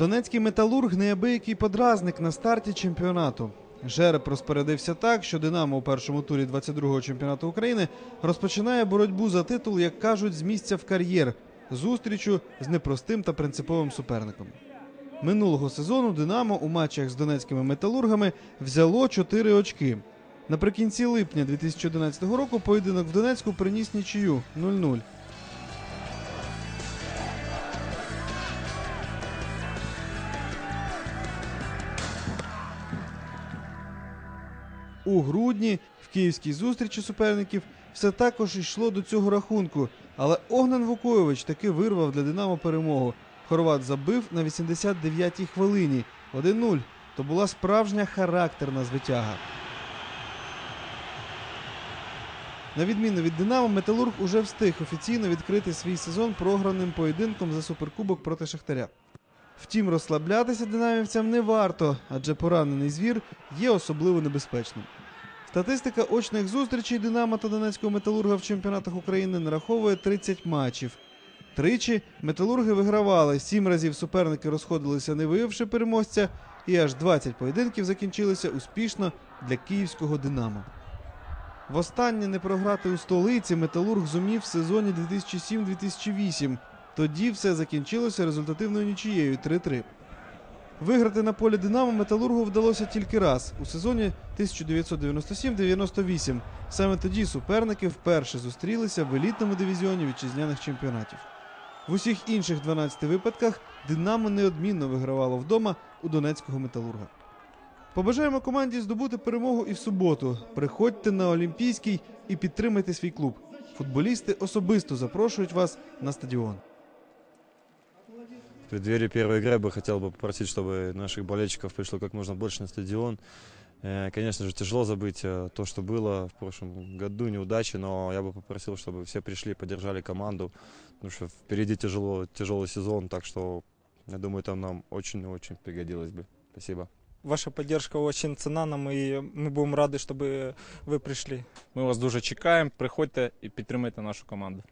Донецький металург неабиякий подразник на старті чемпіонату. Жереб розпорядився так, що Динамо у першому турі 22-го чемпіонату України розпочинає боротьбу за титул, як кажуть, з місця в кар'єр, зустрічю з непростим та принциповим суперником. Минулого сезону Динамо у матчах з донецькими металургами взяло 4 очки. Наприкінці липня 2011 року поєдинок в Донецьку приніс нічию 0-0. У грудні в київській зустрічі суперників все також йшло до цього рахунку, але Огнен Вукойович таки вирвав для Динамо перемогу. Хорват забив на 89-й хвилині 1-0. То була справжня характерна звитяга. На відміну від Динамо, Металург уже встиг офіційно відкрити свій сезон програним поєдинком за суперкубок проти Шахтаря. Втім, розслаблятися динамівцям не варто, адже поранений звір є особливо небезпечним. Статистика очних зустрічей Динамо та Донецького металурга в чемпіонатах України нараховує 30 матчів. Тричі металурги вигравали, сім разів суперники розходилися, не виявивши переможця, і аж 20 поєдинків закінчилися успішно для київського Динамо. Востаннє не програти у столиці металург зумів в сезоні 2007-2008. Тоді все закінчилося результативною нічією 3-3. Виграти на полі Динамо Металургу вдалося тільки раз у сезоні 1997-98. Саме тоді суперники вперше зустрілися в елітному дивізіоні вітчизняних чемпіонатів. В усіх інших 12 випадках Динамо неодмінно вигравало вдома у Донецького металурга. Побажаємо команді здобути перемогу і в суботу. Приходьте на Олімпійський і підтримайте свій клуб. Футболісти особисто запрошують вас на стадіон. В преддверии первой игры я бы хотел бы попросить, чтобы наших болельщиков пришло как можно больше на стадион. Э, Конечно же, тяжело забыть э, то, что было в прошлом году, неудачи, но я бы попросил, чтобы все пришли, поддержали команду, потому что впереди тяжело, тяжелый сезон, так что я думаю, там нам очень-очень пригодилось бы. Спасибо. Ваша поддержка очень ценна нам, і ми будемо раді, щоб ви прийшли. Ми вас дуже чекаємо. Приходьте і підтримайте нашу команду.